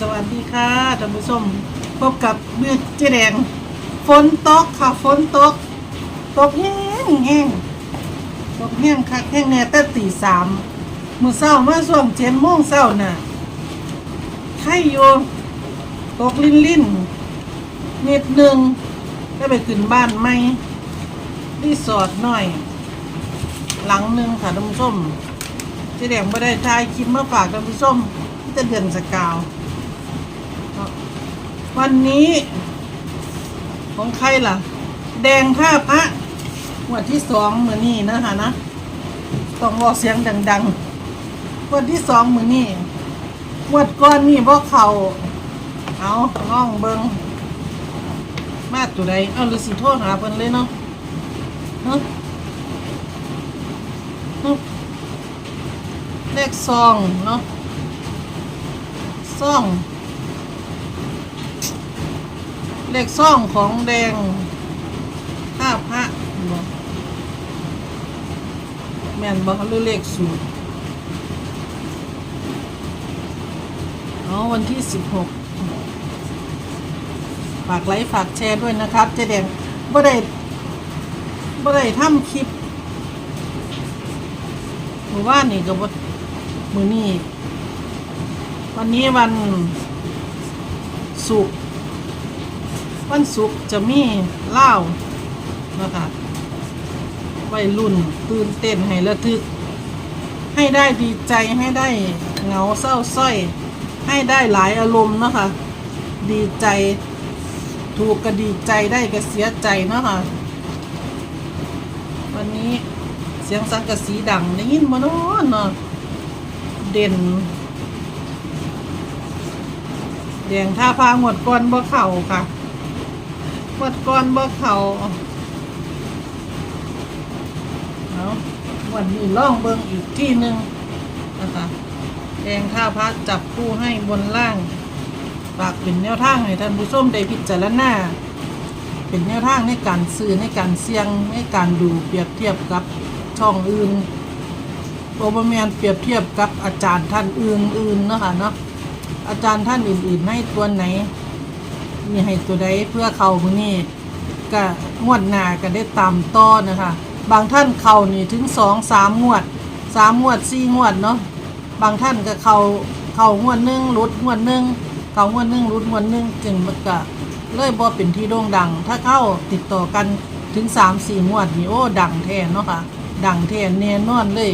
สวัสดีค่ะท่านผู้ชมพบกับเมื่อเจ๊แดงฝนตกค่ะฝนตก ตกแห้งแห้งตกแห้งคักแห้งแน่แต่ตีสามมือเศร้ามาส่วงเจ็ดโมงเศร้าน่ะไข่อยู่ตกลิ้นลิ้นๆนิดหนึ่งได้ไปขึ้นบ้านไหมรีสอร์ทหน่อย หลังหนึ่งค่ะท่านผู้ชมเจ๊แดงไม่ได้ถ่ายคลิปมาฝากท่านผู้ชมที่จะเดือนสกาว วันนี้ ของใครล่ะ แดงท่าพระงวันที่สองมือนี่นะคะนะต้องบอกเสียงดังๆงวันที่สองมือนี่งวดก้อนนี่บ่เขาเอาน้องเบิงมาตัวใดเอาหรือสิโทษหาเพิ่นเลยเนาะเนาะเนาะเลขซองเนาะซอง เลขซองของแดงห้าพระบอกแม่นบอกหรือเลขสูตรอ๋อวันที่สิบหกฝากไลค์ฝากแชร์ด้วยนะครับเจ๊แดงบ่ได้บ่ได้ทำคลิปหมู่บ้านนี่ก็บ่มือนี้วันนี้วันศุกร์ วันศุกร์จะมีเหล้านะคะวัยรุ่นตื่นเต้นให้ระทึก ให้ได้ดีใจให้ได้เหงาเศร้าสร้อย ให้ได้หลายอารมณ์เนาะคะ ดีใจถูกก็ดีใจได้ก็เสียใจเนาะคะวันนี้เสียงสังกะสีดังได้ยินมาโน้นเนาะเด่นแดงท่าพางวดก้อนบ่เข่าค่ะ งวดก้อนบ่เขาเอาวันนี้ล่องเบิงอีกที่หนึ่งนะคะแดงท่าพระจับคู่ให้บนล่างฝากเป็นแนวทางให้ท่านผู้ชมได้พิจารณาเป็นแนวทางในการซื้อในการเสี่ยงในการดูเปรียบเทียบกับช่องอื่นโอเปอร์แมนเปรียบเทียบกับอาจารย์ท่านอื่นๆนะคะเนาะอาจารย์ท่านอื่นๆให้ตัวไหน มีให้ตัวใดเพื่อเขามือนี่ก็งวดหน้าก็ได้ตามต่อนะคะ บางท่านเขานี่ถึงสองสามงวดสามงวดสี่งวดเนาะบางท่านก็เขาเขางวดหนึ่งรุดงวดหนึ่งเขางวดหนึ่งรุดงวดหนึ่งจึงมันก็เลยบ่เป็นที่โด่งดัง ถ้าเข้าติดต่อกันถึงสามสี่งวดนี่โอ้ดังแทนเนาะค่ะดังแทนแน่นอนเลย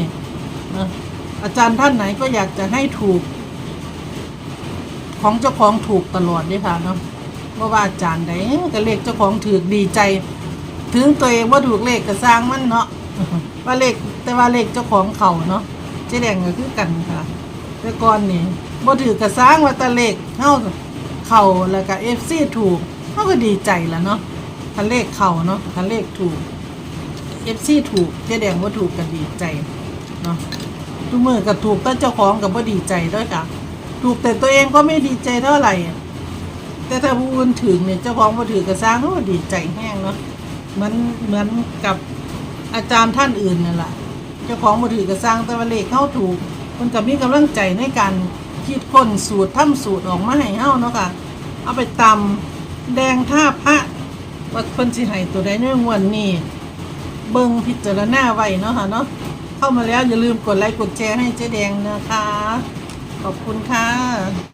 นะอาจารย์ท่านไหนก็อยากจะให้ถูก ของเจ้าของถูกตลอดด้วยค่ะเนาะ ราะว่าอาจารย์ใดก็เลขเจ้าของถือดีใจ ถึงตัวเองว่าถูกเลขก็สร้างมันเนาะว่าเลขแต่ว่าเลขเจ้าของเขาเนาะเจ๊แดงก็คือกันค่ะ แต่ก่อนนี่บ่ถือกระสร้างว่าต่เลขเท่าเข่าแล้วก็เอฟซีถูกเขาก็ดีใจแล้วเนาะถ้าเลขเข่าเนาะถ้าเลขถูกเอฟซีถูกเจ๊แดงว่าถูกก็ดีใจเนาะทุกมือกับถูกแต่เจ้าของกับว่าดีใจด้วยค่ะ ถูกแต่ตัวเองก็ไม่ดีใจเท่าไหร่ แต่ถ้าผู้อื่นถึงเนี่ยเจ้าของมาถือกระซ้างก็ดีใจแห้งเนาะเหมือนเหมือนกับอาจารย์ท่านอื่นนั่นแหละเจ้าของมาถือกระซ้างแต่ว่าเลขเข้าถูกคนกับมีกำลังใจในการคิดค้นสูตรทำสูตรออกมาให้เฮาเนาะค่ะ เอาไปตำแดงท่าพระว่าเพิ่นสิให้ตัวใดในงวันนี้เบิ่งพิจารณาไว้เนาะค่ะเนาะเข้ามาแล้วอย่าลืมกดไลค์กดแชร์ให้เจ๊แดงนะคะ ขอบคุณค่ะ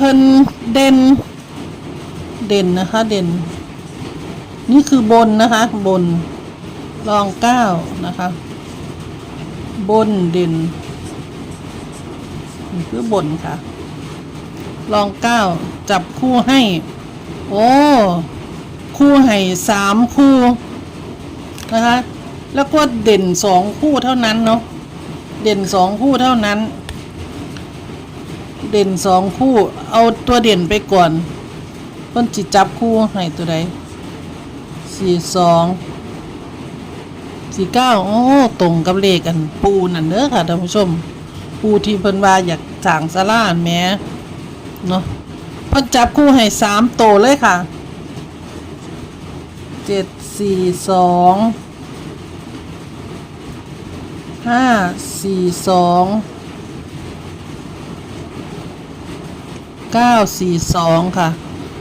เพิ่นเด่น เด่นนะคะ เด่น นี่คือบนนะคะ บนรองเก้านะคะ บนเด่นนี่คือบนค่ะ รองเก้าจับคู่ให้ โอ้คู่ให้สามคู่นะคะ แล้วก็เด่นสองคู่เท่านั้นเนาะเด่นสองคู่เท่านั้น เด่นสองคู่ เอาตัวเด่นไปก่อนเพิ่นจิจับคู่ให้ตัวใดสี่สองสี่เก้าโอ้ตรงกับเลขกันปูนั่นเด้อค่ะท่านผู้ชม ปูที่เพิ่นว่าอยากสร้างศาลาแม้เนาะเพิ่นจับคู่ให้สามโตเลยค่ะเจ็ดสี่สองห้าสี่สอง เก้าสี่สองค่ะ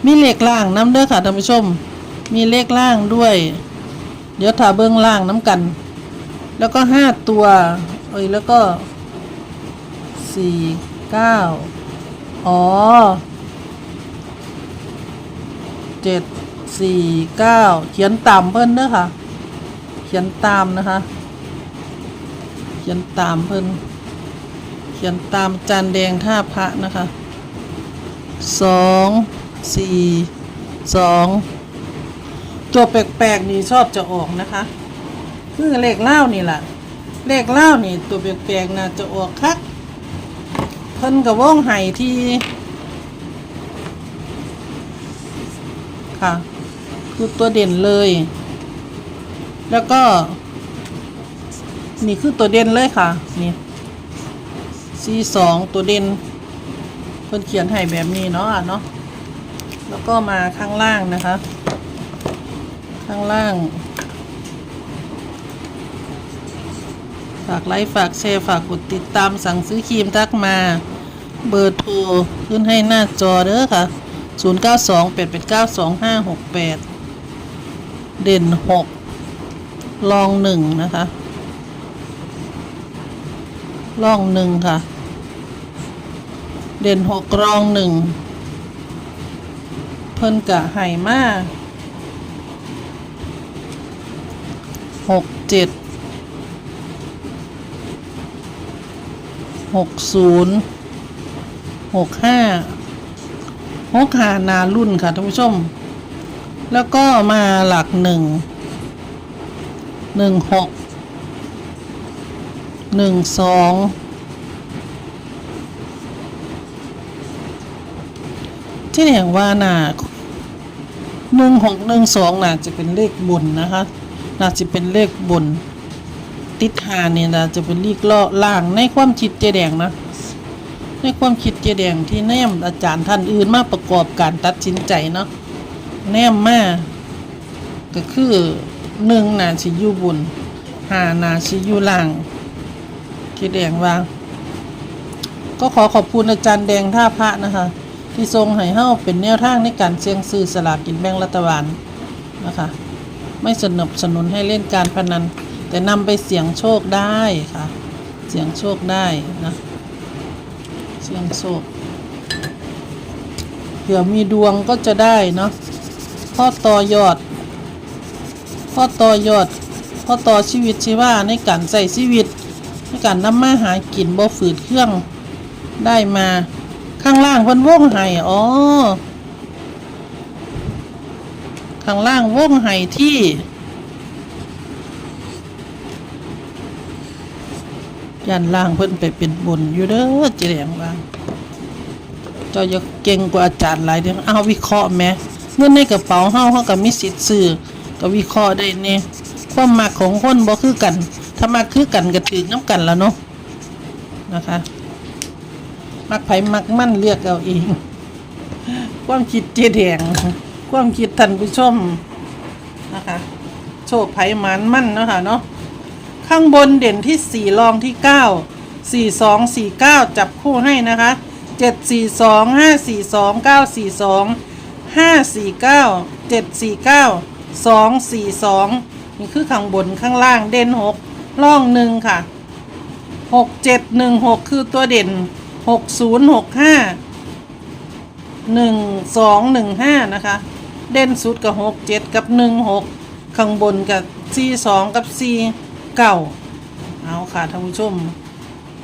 มีเลขล่างน้ำเด้อค่ะท่านผู้ชม มีเลขล่างด้วย เดี๋ยวถ้าเบื้องล่างน้ำกัน แล้วก็ห้าตัว เอ้ยแล้วก็สี่เก้าอ๋อเจ็ดสี่เก้าเขียนตามเพิ่นเด้อค่ะ เขียนตามนะคะ เขียนตามเพิ่นเขียนตามจานแดงท่าพระนะคะ สองสี่สองตัวแปลกๆนี่ชอบจะออกนะคะ คือเลขเล่านี่แหละเลขเล่านี่ตัวแปลกๆน่าจะออกคักเพิ่นกับว่องไห้ที่ค่ะ คือตัวเด่นเลย แล้วก็ นี่คือตัวเด่นเลยค่ะ นี่ซีสองตัวเด่น เพิ่นเขียนให้แบบนี้เนาะเนาะแล้วก็มาข้างล่างนะคะ ข้างล่าง ฝากไลค์ฝากแชร์ฝากกดติดตามสั่งซื้อครีมทักมา เบอร์โทรขึ้นให้หน้าจอเด้อค่ะ 0 9 2 8 8 9 2 5 6 8 เด่น 6 ลองหนึ่งนะคะ ลองหนึ่งค่ะ เด่นหกรองหนึ่งเพิ่นกะไห่มากหกเจ็ดหกศูนย์หกห้าหกหานารุ่นค่ะท่านผู้ชม แล้วก็มาหลักหนึ่งหนึ่งหกหนึ่งสอง ที่แห่งว่าน่ะหนึ่งหกหนึ่งสองน่าจะเป็นเลขบนนะคะน่าจะเป็นเลขบน ติดหาเนี่ยน่าจะเป็นเลขล่อล่างในความคิดเจแดงนะในความคิดเจแดงที่แนมอาจารย์ท่านอื่นมาประกอบการตัดสินใจเนาะแนมมาก็คือหนึ่งน่าสิอยู่บนหาน่าสิอยู่ล่างคิดแดงว่า ก็ขอขอบคุณอาจารย์แดงท่าพระนะคะ ที่ทรงให้เฮาเป็นแนวทางในการเสี่ยงซื้อสลากกินแบ่งรัฐบาลนะคะไม่สนับสนุนให้เล่นการพนัน แต่นำไปเสี่ยงโชคได้ค่ะ เสี่ยงโชคได้นะเสี่ยงโชคเผื่อมีดวงก็จะได้เนาะพ่อต่อยอดพ่อต่อยอดพ่อต่อชีวิตชีว่าในการใส่ชีวิตในการนำมาหากินบ่ฝืดเครื่องได้มา ข้างล่างเพิ่นวงไห้อ๋อ ข้างล่างวงไห้ที่ยันล่างเพิ่นไปเป็นบนอยู่เด้อเจแดงว่าเจ้าอย่าเก่งกว่าอาจารย์หลายเด้อเอาวิเคราะห์แหมเงินในกระเป๋าเฮาเฮาก็มีสิทธิ์ซื้อก็วิเคราะห์ได้เนี่ยความมักของคนบ่คือกัน ถ้ามักคือกันก็ถือน้ำกันแล้วเนาะนะคะ มักไผมักมั่นเลือกเอาเอง ความคิดเจดแดงความคิดท่านผู้ชมนะคะ โชคไผหมันมั่นเนาะค่ะเนาะข้างบนเด่นที่สี่รองที่เก้าสี่สองสี่เก้าจับคู่ให้นะคะเจ็ดสี่สองห้าสี่สองเก้าสี่สองห้าสี่เก้าเจ็ดสี่เก้าสองสี่สองนี่คือข้างบนข้างล่างเด่นหกร่องหนึ่งค่ะหกเจ็ดหนึ่งหกคือตัวเด่น หกศูนย์หกห้าหนึ่งสองหนึ่งห้านะคะ เด่นสุดกับหกเจ็ดกับหนึ่งหกข้างบนกับสี่สองกับสี่เก้าเอาค่ะท่านผู้ชม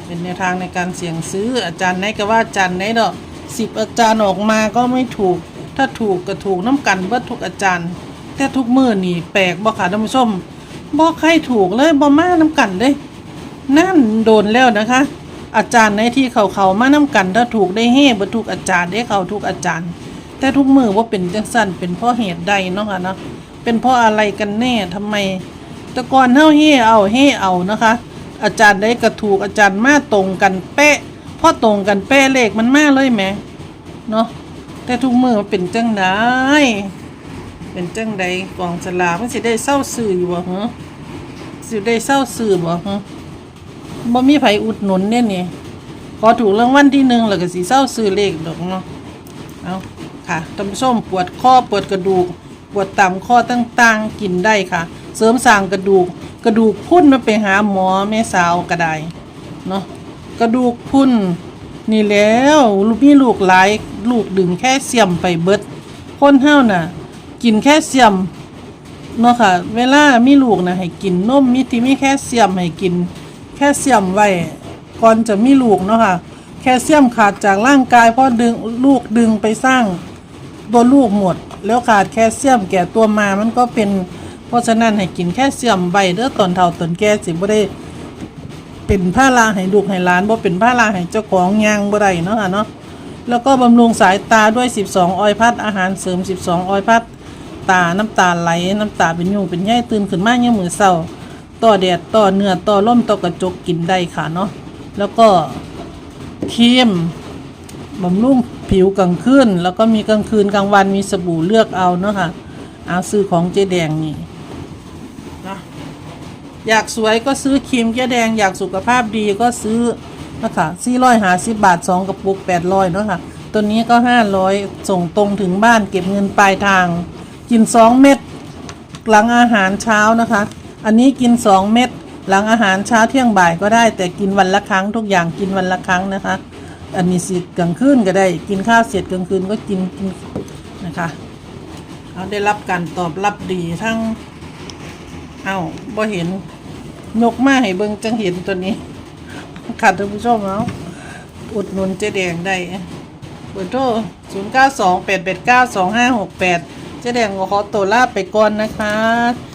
เป็นแนวทางในการเสี่ยงซื้ออาจารย์ไหนก็ว่าอาจารย์ไหนดอกสิบอาจารย์ออกมาก็ไม่ถูก ถ้าถูกก็ถูกน้ำกันเบิดทุกอาจารย์ แต่ทุกมือนี่แปลกบ่ค่ะท่านผู้ชมบ่ใครถูกเลยบ่มาน้ำกันเลยนั่นโดนแล้วนะคะ อาจารย์ในที่เขาเขามาน้ำกันถ้าถูกได้เฮ่บ่ถูกอาจารย์ได้เขาทุกอาจารย์ แต่ทุกมือว่าเป็นจังสั้นเป็นเพราะเหตุใดเนาะค่ะเนาะเป็นเพราะอะไรกันแน่ทำไมต่ก่อนเฮาเฮ่เอาเฮ่เอานะคะ อาจารย์ได้กระถูกอาจารย์มาตรงกันเป๊ะพอตรงกันเป๊ะเลขมันมาเลยแหมเนาะแต่ทุกมือมันเป็นจังไดเป็นจังใดกองสลากมันสิได้เศร้าสื่ออยู่บ่ฮะสิได้เศร้าสื่อบ่ฮะ บ่มีไผอุดหนุนเนี่ยนี่พอถูกรางวัลที่หนึ่งแล้วก็สิเศร้าซื้อเลขดอกเนาะเอาค่ะท่านผู้มปวดข้อปวดกระดูก ปวดตามข้อต่างๆ กินได้ค่ะ เสริมสร้างกระดูก กระดูกพุ่นมาไปหาหมอแม่สาวก็ได้เนาะกระดูกพุ่นนี่แล้วลูกมีลูกหลายลูกดึงแค่เสียมไปเบิดคนเฮาน่ะ กินแค่เสียมเนาะค่ะ เวลามีลูกนะให้กินนมมีที่มีแค่เสียมให้กิน แค่เสียมไว้ก่อนจะมีลูกเนาะค่ะแคลเซียมขาดจากร่างกายเพราะดึงลูกดึงไปสร้างตัวลูกหมด แล้วขาดแคลเซียมแก่ตัวมามันก็เป็น เพราะฉะนั้นให้กินแค่เซียมใบเด้อตอนเท่าตอนแก่สิบ่ได้เป็นผ้าลาให้ลูกให้หลานบ่เป็นผ้าลาให้เจ้าของยางบ่ได้เนาะค่ะเนาะแล้วก็บำรุงสายตาด้วย 12 ออยพัดอาหารเสริม 12 ออยพัดตาน้ำตาไหลน้ำตาเป็นยุงเป็นใยตื่นขึ้นมากเนี่ยมือเศร้า ต่อแดดต่อเนื้อต่อล่มต่อกระจกกินได้ค่ะเนาะแล้วก็ครีมบำรุงผิวกลางคืนแล้วก็มีกลางคืนกลางวันมีสบู่เลือกเอาเนาะค่ะเอาซื้อของเจ๊แดงนี่นะอยากสวยก็ซื้อครีมแก้แดง อยากสุขภาพดีก็ซื้อนะคะสี่ร้อยหาสิบบาทสองกระปุกแปดร้อยเนาะค่ะตัวนี้ก็ห้าร้อยส่งตรงถึงบ้านเก็บเงินปลายทาง กินสองเม็ดหลังอาหารเช้านะคะ อันนี้กินสองเม็ดหลังอาหารเช้าเที่ยงบ่ายก็ได้ แต่กินวันละครั้งทุกอย่างกินวันละครั้งนะคะ อันนี้สิกลางคืนก็ได้ กินข้าวเสร็จกลางคืนก็กินกินนะคะเอาได้รับการตอบรับดีทั้งเอ้าบ่เห็นยกมาให้เบิ่งจังเห็นตัวนี้ค่ะท่านผู้ชมเนาอุดหนุนเจ๊แดงได้เบอร์โทร0 9 2 8 8 9 2 5 6 8 เจ๊แดงขอตัวลาไปก่อนนะคะ